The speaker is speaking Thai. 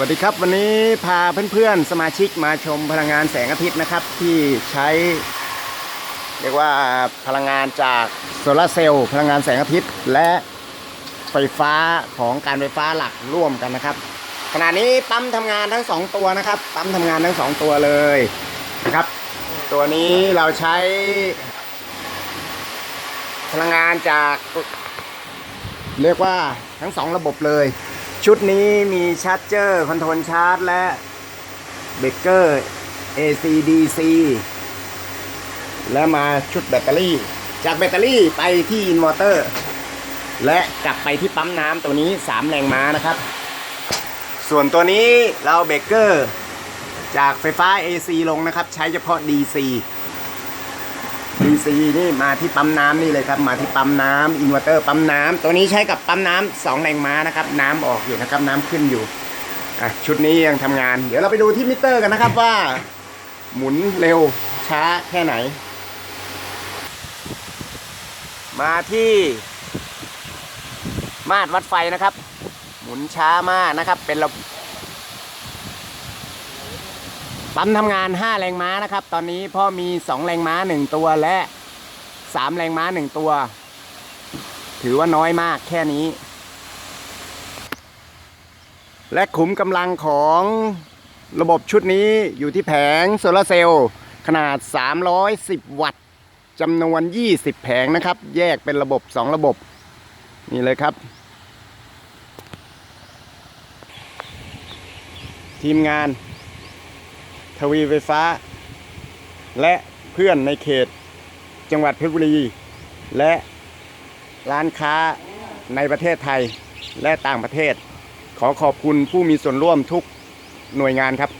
วัสดีครับวันนี้พาเพื่อนๆสมาชิกมาชมพลังงานแสงอาทิตย์นะครับ ที่ใช้ เรียกว่าพลังงานจากโซลาร์เซลล์พลังงานแสงอาทิตย์ และไฟฟ้าของการไฟฟ้าหลักร่วมกันนะครับ ขณะนี้ปั๊มทำงานทั้งสองตัวนะครับ ปั๊มทำงานทั้งสองตัวเลยนะครับ ตัวนี้เราใช้ พลังงานจาก เรียกว่าทั้งสองระบบเลย ชุดนี้มีชาร์จเจอร์คอนโทรลชาร์จและเบรกเกอร์ AC DC และมาชุดแบตเตอรี่ จากแบตเตอรี่ไปที่อินเวอร์เตอร์ และกลับไปที่ปั๊มน้ำตัวนี้ 3 แรงม้านะครับ ส่วนตัวนี้เราเบรกเกอร์ จากไฟฟ้า AC ลงนะครับ ใช้เฉพาะ DC DC นี่มาที่ปั๊มน้ำนี่เลยครับ มาที่ปั๊มน้ำอินเวอร์เตอร์ปั๊มน้ำตัวนี้ใช้กับปั๊มน้ำสองแรงม้านะครับ น้ำออกอยู่นะครับ น้ำขึ้นอยู่อะชุดนี้ยังทำงาน เดี๋ยวเราไปดูที่มิเตอร์กันนะครับว่า หมุนเร็วช้าแค่ไหน มาที่มาตรวัดไฟนะครับ หมุนช้ามากนะครับ เป็นระ ปั๊มทำงาน 5 แรงม้านะครับ ตอนนี้พ่อมี 2 แรงม้า 1 ตัวและ 3 แรงม้า 1 ตัว ถือว่าน้อยมากแค่นี้ และขุมกำลังของระบบชุดนี้อยู่ที่แผงโซลาร์เซลล์ขนาด 310 วัตต์จำนวน 20 แผงนะครับ แยกเป็นระบบ 2 ระบบ นี่เลยครับ ทีมงาน ทวีไฟฟ้า และเพื่อนในเขตจังหวัดเพชรบุรี และร้านค้าในประเทศไทยและต่างประเทศ ขอขอบคุณผู้มีส่วนร่วมทุกหน่วยงานครับ